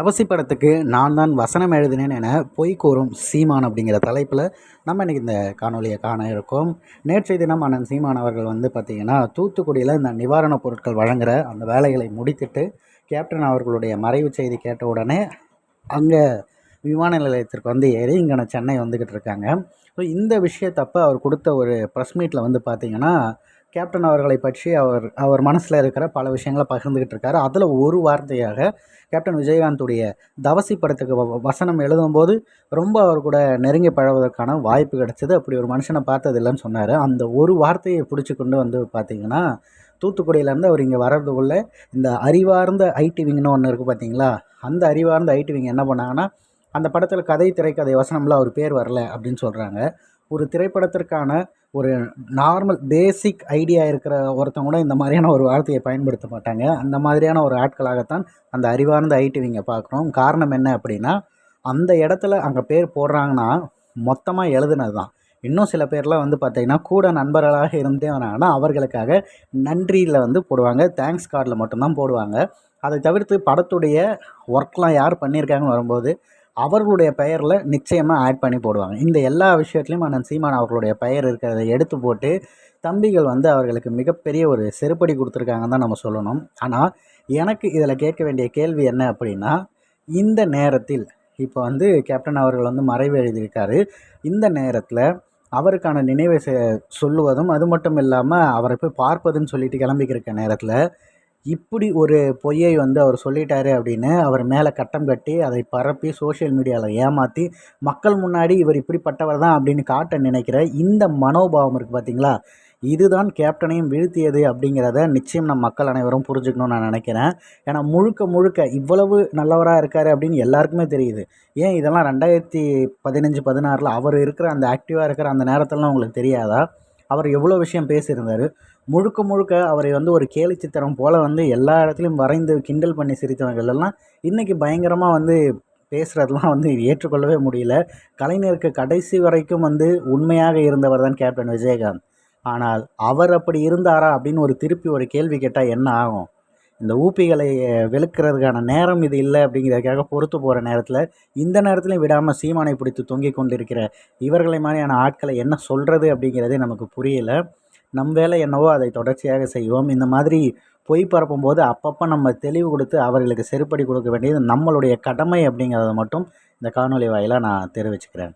தவசி படத்துக்கு நான் தான் வசனம் எழுதினேன் என பொய் கூறும் சீமான் அப்படிங்கிற தலைப்பில் நம்ம இன்றைக்கி இந்த காணொலியை காண இருக்கோம். நேற்றைய தினம் அண்ணன் சீமான் அவர்கள் வந்து பார்த்திங்கன்னா தூத்துக்குடியில் இந்த நிவாரணப் பொருட்கள் வழங்குகிற அந்த வேலைகளை முடித்துட்டு கேப்டன் அவர்களுடைய மறைவு செய்தி கேட்ட உடனே அங்கே விமான நிலையத்திற்கு வந்து ஏறி இங்கே சென்னை வந்துக்கிட்டு இருக்காங்க. ஸோ இந்த விஷயத்தப்போ அவர் கொடுத்த ஒரு ப்ரெஸ் மீட்டில் வந்து பார்த்திங்கன்னா கேப்டன் அவர்களை பற்றி அவர் அவர் மனசில் இருக்கிற பல விஷயங்களை பகிர்ந்துக்கிட்டு இருக்காரு. அதில் ஒரு வார்த்தையாக கேப்டன் விஜயகாந்துடைய தவசி படத்துக்கு வ வசனம் எழுதும்போது ரொம்ப அவர் கூட நெருங்கி பழவதற்கான வாய்ப்பு கிடச்சிது. அப்படி ஒரு மனுஷனை பார்த்ததில்லைன்னு சொன்னார். அந்த ஒரு வார்த்தையை பிடிச்சி கொண்டு வந்து பார்த்திங்கன்னா தூத்துக்குடியிலேருந்து அவர் இங்கே வர்றதுக்குள்ளே இந்த அறிவார்ந்த ஐடி விங்னு ஒன்று இருக்குது பார்த்தீங்களா அந்த அறிவார்ந்த ஐடி விங் என்ன பண்ணாங்கன்னா அந்த படத்தில் கதை திரைக்கதை வசனம்ல அவர் பேர் வரல அப்படின்னு சொல்கிறாங்க ஒரு திரைப்படத்திற்கான ஒரு நார்மல் பேசிக் ஐடியா இருக்கிற ஒருத்தவங்க கூட இந்த மாதிரியான ஒரு வார்த்தையை பயன்படுத்த மாட்டாங்க. அந்த மாதிரியான ஒரு ஆட்களாகத்தான் அந்த அறிவார்ந்த ஐடிவிங்க பார்க்குறோம். காரணம் என்ன அப்படின்னா அந்த இடத்துல அங்கே பேர் போடுறாங்கன்னா மொத்தமாக எழுதுனது தான் இன்னும் சில பேர்லாம் வந்து பார்த்திங்கன்னா கூட நண்பர்களாக இருந்தே வராங்கன்னா அவர்களுக்காக நன்றியில் வந்து போடுவாங்க. தேங்க்ஸ் கார்டில் மட்டும்தான் போடுவாங்க. அதை தவிர்த்து படத்துடைய ஒர்க்லாம் யார் பண்ணியிருக்காங்கன்னு வரும்போது அவர்களுடைய பெயரில் நிச்சயமாக ஆட் பண்ணி போடுவாங்க. இந்த எல்லா விஷயத்துலையும் அண்ணன் சீமான் அவர்களுடைய பெயர் இருக்கிறத எடுத்து போட்டு தம்பிகள் வந்து அவர்களுக்கு மிகப்பெரிய ஒரு செருப்படி கொடுத்துருக்காங்கன்னு தான் நம்ம சொல்லணும். ஆனால் எனக்கு இதில் கேட்க வேண்டிய கேள்வி என்ன அப்படின்னா இந்த நேரத்தில் இப்போ வந்து கேப்டன் அவர்கள் வந்து மறைவு எழுதியிருக்காரு. இந்த நேரத்தில் அவருக்கான நினைவை சொல்லுவதும் அது மட்டும் இல்லாமல் அவரை போய் பார்ப்பதுன்னு சொல்லிட்டு கிளம்பிக்கிருக்க நேரத்தில் இப்படி ஒரு பொய்யை வந்து அவர் சொல்லிட்டாரு அப்படின்னு அவர் மேலே கட்டம் கட்டி அதை பரப்பி சோஷியல் மீடியாவில் ஏமாற்றி மக்கள் முன்னாடி இவர் இப்படிப்பட்டவர் தான் அப்படின்னு காட்ட நினைக்கிற இந்த மனோபாவம் இருக்குது பார்த்தீங்களா இதுதான் கேப்டனையும் வீழ்த்தியது அப்படிங்கிறத நிச்சயம் நம் மக்கள் அனைவரும் புரிஞ்சுக்கணும்னு நான் நினைக்கிறேன். ஏன்னா முழுக்க முழுக்க இவ்வளவு நல்லவராக இருக்கார் அப்படின்னு எல்லாருக்குமே தெரியுது. ஏன் இதெல்லாம் ரெண்டாயிரத்தி பதினஞ்சு பதினாறில் அவர் இருக்கிற அந்த ஆக்டிவாக இருக்கிற அந்த நேரத்திலலாம் உங்களுக்கு தெரியாதா? அவர் எவ்வளோ விஷயம் பேசியிருந்தார். முழுக்க முழுக்க அவரை வந்து ஒரு கேலி சித்திரம் போல் வந்து எல்லா இடத்துலையும் வரைந்து கிண்டல் பண்ணி சிரித்தவர்கள் எல்லாம் இன்றைக்கி பயங்கரமாக வந்து பேசுகிறதெல்லாம் வந்து ஏற்றுக்கொள்ளவே முடியல. கலைஞருக்கு கடைசி வரைக்கும் வந்து உண்மையாக இருந்தவர் தான் கேப்டன் விஜயகாந்த். ஆனால் அவர் அப்படி இருந்தாரா அப்படின்னு ஒரு திருப்பி ஒரு கேள்வி கேட்டால் என்ன ஆகும்? இந்த ஊப்பிகளை வெளுக்கிறதுக்கான நேரம் இது இல்லை அப்படிங்கிறதுக்காக பொறுத்து போகிற நேரத்தில் இந்த நேரத்துலையும் விடாமல் சீமானை பிடித்து தொங்கிக் கொண்டிருக்கிற இவர்களை மாதிரியான ஆட்களை என்ன சொல்கிறது அப்படிங்கிறதே நமக்கு புரியலை. நம் வேலை என்னவோ அதை தொடர்ச்சியாக செய்வோம். இந்த மாதிரி பொய் பரப்பும் போது அப்பப்போ நம்ம தெளிவு கொடுத்து அவர்களுக்கு செருப்படி கொடுக்க வேண்டியது நம்மளுடைய கடமை அப்படிங்கிறத மட்டும் இந்த காணொலி வாயிலாக நான் தெரிவிச்சுக்கிறேன்.